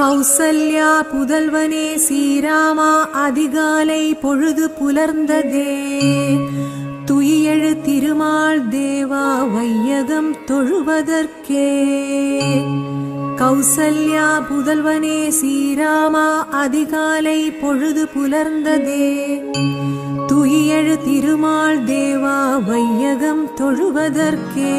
கௌசல்யா புதல்வனே ஸ்ரீராமா அதிகாலை பொழுது புலர்ந்ததே. துயியெழு திருமால் தேவா வையகம் தொழுவதற்கே. கௌசல்யா புதல்வனே ஸ்ரீராமா அதிகாலை பொழுது புலர்ந்ததே. துயியெழு திருமால் தேவா வையகம் தொழுவதற்கே.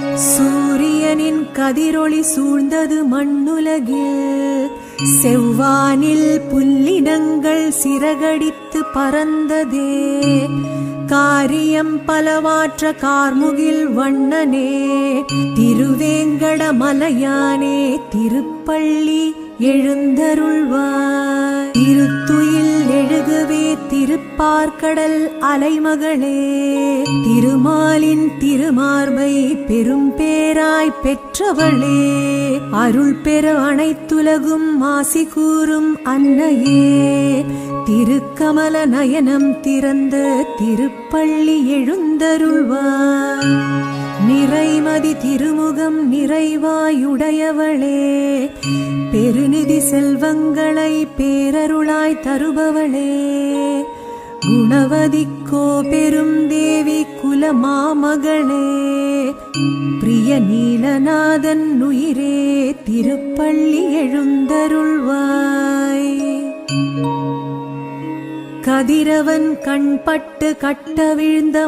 சூரியனின் கதிரொளி சூழ்ந்தது மண்ணுலகில் செவ்வானில் புல்லினங்கள் சிறகடித்து பறந்ததே. காரியம் பலவாற்ற கார்முகில் வண்ணனே. திருவேங்கட மலையானே திருப்பள்ளி எழுந்தருள்வார். எழுகவே அலைமகளே திருமாலின் திருமார்பை பெரும் பேராய் பெற்றவளே அருள் பெற அனைத்துலகும் மாசி கூறும் அன்னையே. திருக்கமல நயனம் திறந்த திருப்பள்ளி எழுந்தருள்வார். நிறைமதி திருமுகம் நிறைவாயுடையவளே பெருநிதி செல்வங்களை பேரருளாய் தருபவளே. குணவதிக்கோ பெரும் தேவி குலமாமகளே பிரிய நீலநாதன் உயிரே திருப்பள்ளி எழுந்தருள்வாய். கதிரவன் கண்பட்டு கட்ட விழுந்த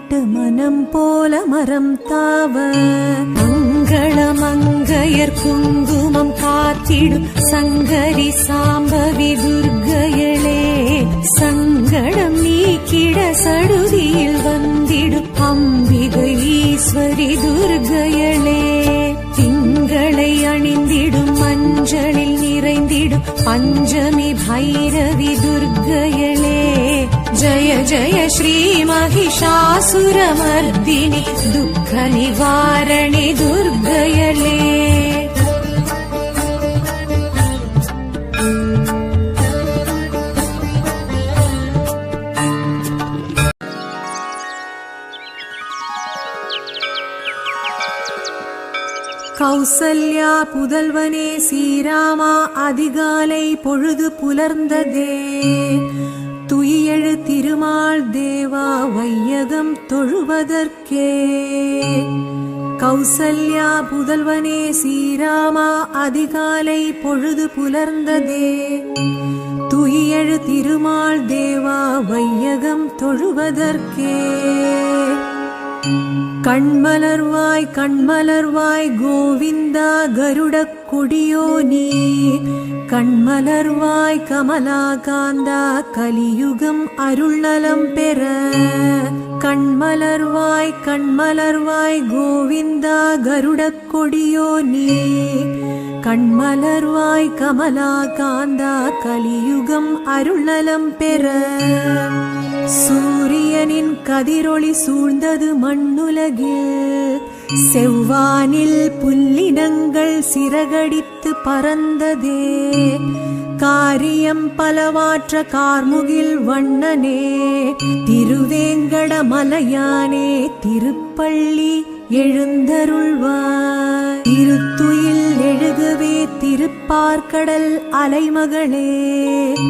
மனம் போல மரம் தாவ. மங்கள மங்கையர் குங்குமம் காத்திடும் சங்கரி சாம்பவி துர்கையளே. சங்கடம் நீக்கிட சடுதியில் வந்திடும் அம்பிகை ஈஸ்வரி துர்கையளே. திங்களை அணிந்திடும் மஞ்சளில் நிறைந்திடும் பஞ்சமி பைரவி துர்க்கையளே ஜய ஜய ஸ்ரீ மகிஷாசுரமர்தினி துக்க நிவாரணி துர்க்கையளே கௌசல்யா புதல்வனே ஸ்ரீராமா அதிகாலை பொழுது புலர்ந்ததே. துயியெழு திருமால் தேவா வையகம் தொழுவதற்கே. கௌசல்யா புதல்வனே சீராமா அதிகாலை பொழுது புலர்ந்ததே. துயியெழு திருமால் தேவா வையகம் தொழுவதற்கே. கண்மலர்வாய் கண்மலர்வாய் கோவிந்தா கருட கொடியோ நீ. கண்மலர்வாய் கமலா காந்தா கலியுகம் அருள்நலம் பெற. கண்மலர்வாய் கண்மலர்வாய் கோவிந்தா கருடக் கொடியோ நீ கண்மலர்வாய் கமலா காந்தா கலியுகம் அருள்நலம் பெற. சூரியனின் கதிரொளி சூழ்ந்தது மண்ணுலகில் செவ்வானில் புல்லினங்கள் சிறகடித்து பறந்ததே. காரியம் பலவாற்ற கார்முகில் வண்ணனே. திருவேங்கட மலையானே திருப்பள்ளி எழுந்தருள்வார். திருத்துயில் பார்க்கடல் அலைமகளே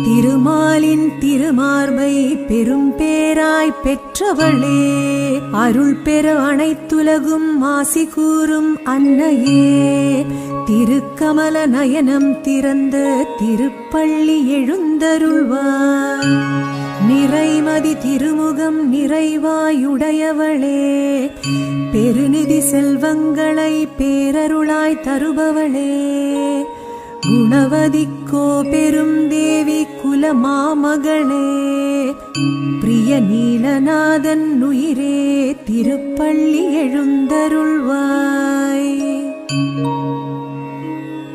திருமாலின் திருமார்பை பெரும் பேராய் பெற்றவளே அருள் பெற அனைத்துலகும் மாசி கூறும் அன்னையே. திருக்கமல நயனம் திறந்த திருப்பள்ளி எழுந்தருள்வார். நிறைமதி திருமுகம் நிறைவாயுடையவளே பெருநிதி செல்வங்களை பேரருளாய் தருபவளே. குணவதிக்கோ பெரும் தேவி குலமாமகளே பிரிய நீலநாதன் உயிரே திருப்பள்ளி எழுந்தருள்வாய்.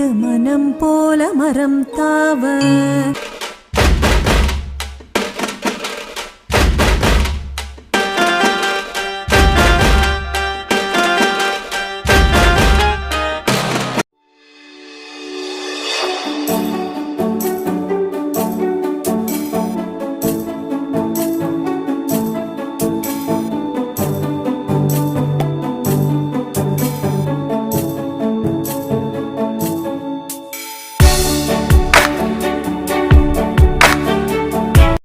மனம் போல மரம் தாவ